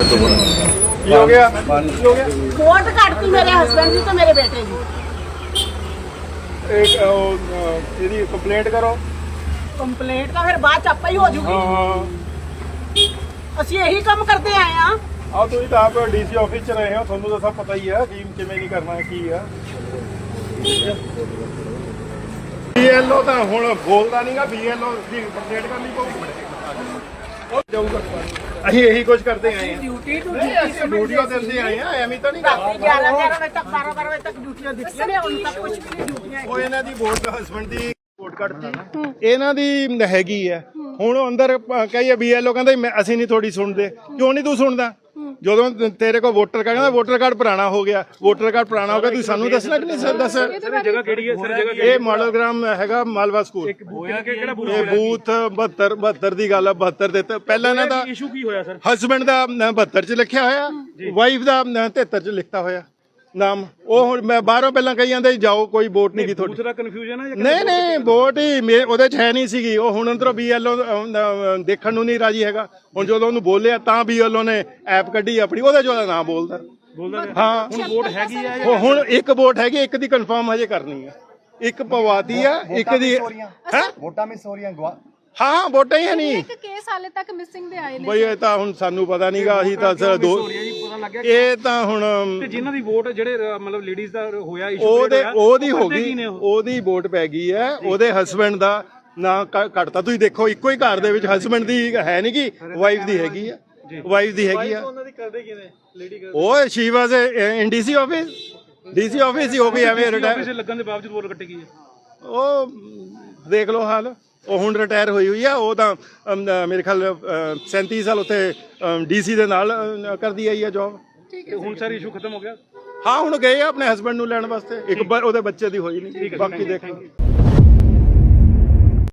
ਕੀ ਹੋ ਗਿਆ? ਕੀ ਹੋ ਗਿਆ? ਵੋਟ ਕੱਟਤੀ ਮੇਰੇ ਹਸਬੰਡ ਦੀ ਤੇ ਮੇਰੇ ਬੇਟੇ ਦੀ। ਇੱਕ ਉਹ, ਅਹ, ਇਹਦੀ ਕੰਪਲੇਂਟ ਕਰੋ। ਕੰਪਲੇਂਟ ਤਾਂ ਫਿਰ ਬਾਅਦ ਚ ਆਪੇ ਹੀ ਹੋ ਹਾਂ ਜੂਗੀ। ਹਾਂ ਅਸੀਂ ਇਹੀ ਕੰਮ ਕਰਦੇ ਆਏ ਆ ਆ ਤੁਸੀਂ ਤਾਂ ਆਪ ਡੀਸੀ ਆਫਿਸ ਚ ਰਹੇ ਹੋ ਤੁਹਾਨੂੰ ਤਾਂ ਸਭ ਪਤਾ ਹੀ ਹੈ ਕੀ ਕਿਵੇਂ ਨਹੀਂ ਕਰਨਾ ਕੀ ਆ। ਬੀਐਲਓ ਤਾਂ ਹੁਣ ਬੋਲਦਾ ਨਹੀਂਗਾ ਬੀਐਲਓ ਦੀ ਕੰਪਲੇਂਟ ਕਰਨੀ ਪਊਗੀ ਉਹ ਜਾਊਗਾ। ਅਸੀਂ ਇਹੀ ਕੁਝ ਕਰਦੇ ਆਏ ਹਾਂ। ਡਿਊਟੀ ਟੂ ਨਹੀਂ ਅਸੀਂ ਡਿਊਟੀਆਂ ਦਿੰਦੇ ਆਏ ਆ ਐਵੇਂ ਤਾਂ ਨਹੀਂ ਕਰਦੇ 11 11 ਵਜੇ ਤੱਕ 12 12 ਵਜੇ ਤੱਕ ਡਿਊਟੀਆਂ ਦਿੱਤੀਆਂ ਨੇ ਹੁਣ ਤੱਕ ਕੁਝ ਵੀ ਨਹੀਂ ਡਿਊਟੀਆਂ ਉਹ ਇਹਨਾਂ ਦੀ ਵੋਟ ਹਸਬੰਡ ਦੀ ਵੋਟ ਕੱਢਤੀ। ਇਹਨਾਂ ਦੀ ਹੈਗੀ ਹੈ ਹੁਣ ਅੰਦਰ ਕਈ ਬੀਐਲਓ ਕਹਿੰਦੇ ਅਸੀਂ ਨਹੀਂ ਥੋੜੀ ਸੁਣਦੇ। ਕਿਉਂ ਨਹੀਂ ਤੂੰ ਸੁਣਦਾ? ਜਦੋਂ ਤੇਰੇ ਕੋਲ ਵੋਟਰ ਕਾਰਡ ਕਹਿੰਦਾ ਵੋਟਰ ਕਾਰਡ ਪੁਰਾਣਾ ਹੋ ਗਿਆ ਵੋਟਰ ਕਾਰਡ ਪੁਰਾਣਾ ਹੋ ਗਿਆ ਤੂੰ ਸਾਨੂੰ ਦੱਸਣਾ ਕਿ ਨਹੀਂ ਸਰ ਦੱਸ। ਜਗ੍ਹਾ ਕਿਹੜੀ ਹੈ ਸਰ ਜਗ੍ਹਾ ਇਹ ਮਾਡਲ ਗ੍ਰਾਮ ਹੈਗਾ ਮਾਲਵਾ ਸਕੂਲ। ਹੋਇਆ ਕਿ ਕਿਹੜਾ ਬੂਥ ਇਹ ਬੂਥ 72 72 ਦੀ ਗੱਲ ਹੈ 72 ਦੇ ਤੇ ਪਹਿਲਾਂ ਇਹਨਾਂ ਦਾ ਇਸ਼ੂ ਕੀ ਹੋਇਆ ਸਰ? ਹਸਬੰਡ ਦਾ ਅ, 72 ਚ ਲਿਖਿਆ ਹੋਇਆ ਵਾਈਫ ਦਾ ਅ, 73 ਚ ਲਿਖਤਾ ਹੋਇਆ। ਨਾਮ ਉਹ ਹੁਣ ਮੈਂ ਬਾਹਰੋਂ ਪਹਿਲਾਂ ਕਹੀ ਜਾਂਦੇ ਸੀ, ਜਾਓ ਕੋਈ ਵੋਟ ਨਹੀਂ ਦੀ ਤੁਹਾਡੀ। ਬੂਥ ਦਾ ਕਨਫਿਊਜ਼ਨ ਹੈ ਜਾਂ ਨਹੀਂ ਨਹੀਂ ਵੋਟ ਹੀ ਮੇ- ਉਹਦੇ ਚ ਹੈ ਨਹੀਂ ਸੀਗੀ। ਉਹ ਹੁਣ ਅੰਦਰੋਂ ਬੀਐਲਓ ਦੇਖਣ ਨੂੰ ਨਹੀਂ ਰਾਜੀ ਹੈਗਾ। ਹੁਣ ਜਦੋਂ ਉਹਨੂੰ ਬੋਲਿਆ ਤਾਂ ਬੀਐਲਓ ਨੇ ਐਪ ਕੱਢੀ ਆਪਣੀ ਉਹਦੇ ਚ ਉਹਦਾ ਨਾਮ ਬੋਲਦਾ। ਬੋਲਦਾ ਰਿਹਾ? ਹਾਂ। ਹੁਣ ਵੋਟ ਹੈਗੀ ਉਹ ਹੁਣ ਇੱਕ ਵੋਟ ਹੈਗੀ ਇੱਕ ਦੀ ਕਨਫਰਮ ਹਜੇ ਕਰਨੀ ਹੈ ਇੱਕ ਪਵਾਤੀ ਆ ਇੱਕ ਦੀ ਹੈ ਵੋਟਾਂ ਮਿਸ ਹੋ ਰਹੀਆਂ ਗਵਾ ਹਾਂ ਹਾਂ ਵੋਟਾਂ ਹੀ ਹੈ ਨਹੀਂ। ਇੱਕ ਕੇਸ ਹਾਲੇ ਤੱਕ ਮਿਸਿੰਗ ਦੇ ਆਏ ਨੇ ਬਈ ਇਹ ਤਾਂ ਹੁਣ ਸਾਨੂੰ ਪਤਾ ਨਹੀਂਗਾ ਅਸੀਂ ਤਾਂ ਸਿਰ ਦੋ ਜੀ ਪਤਾ ਲੱਗ ਗਿਆ ਇਹ ਤਾਂ ਹੁਣ ਤੇ ਜਿਨ੍ਹਾਂ ਦੀ ਵੋਟ ਜਿਹੜੇ ਮਤਲਬ ਲੇਡੀਜ਼ ਦਾ ਹੋਇਆ ਇਸ਼ੂ ਉਹਦੇ ਉਹਦੀ ਹੋ ਗਈ ਉਹਦੀ ਵੋਟ ਪੈ ਗਈ ਹੈ ਉਹਦੇ ਹਸਬੰਡ ਦਾ ਨਾਂ ਕੱਟਤਾ ਤੁਸੀਂ ਦੇਖੋ ਇੱਕੋ ਹੀ ਘਰ ਦੇ ਵਿੱਚ ਹਸਬੰਡ ਦੀ ਹੈ ਨਹੀਂ ਕਿ ਵਾਈਫ ਦੀ ਹੈਗੀ ਆ ਵਾਈਫ ਦੀ ਹੈਗੀ ਆ। ਉਹਨਾਂ ਦੀ ਕਰਦੇ ਕਿਵੇਂ? ਲੇਡੀ ਉਹ she was in DC office DC office ਹੀ ਹੋ ਗਈ ਐਵੇਂ ਰਿਟਾਇਰ ਲੱਗਣ ਦੇ ਬਾਵਜੂਦ ਵੋਟ ਕੱਟੀ ਗਈ ਹੈ। ਉਹ ਦੇਖ ਲਓ ਹਾਲ। ਉਹ ਹੁਣ ਰਿਟਾਇਰ ਹੋਈ ਹੋਈ ਆ ਉਹ ਤਾਂ ਅਮ, ਅ, ਮੇਰੇ ਖਿਆਲ ਅ, 37 ਸਾਲ ਉੱਥੇ ਡੀਸੀ ਦੇ ਨਾਲ ਅ, ਕਰਦੀ ਆਈ ਆ ਜੌਬ ਤੇ ਹੁਣ ਸਰ ਇਸ਼ੂ ਖਤਮ ਹੋ ਗਿਆ? ਹਾਂ ਹੁਣ ਗਏ ਆ ਆਪਣੇ ਹਸਬੰਡ ਨੂੰ ਲੈਣ ਵਾਸਤੇ। ਇੱਕ ਬ- ਉਹਦੇ ਬੱਚੇ ਦੀ ਹੋਈ ਨਹੀਂ ਬਾਕੀ ਦੇਖਾਂਗੇ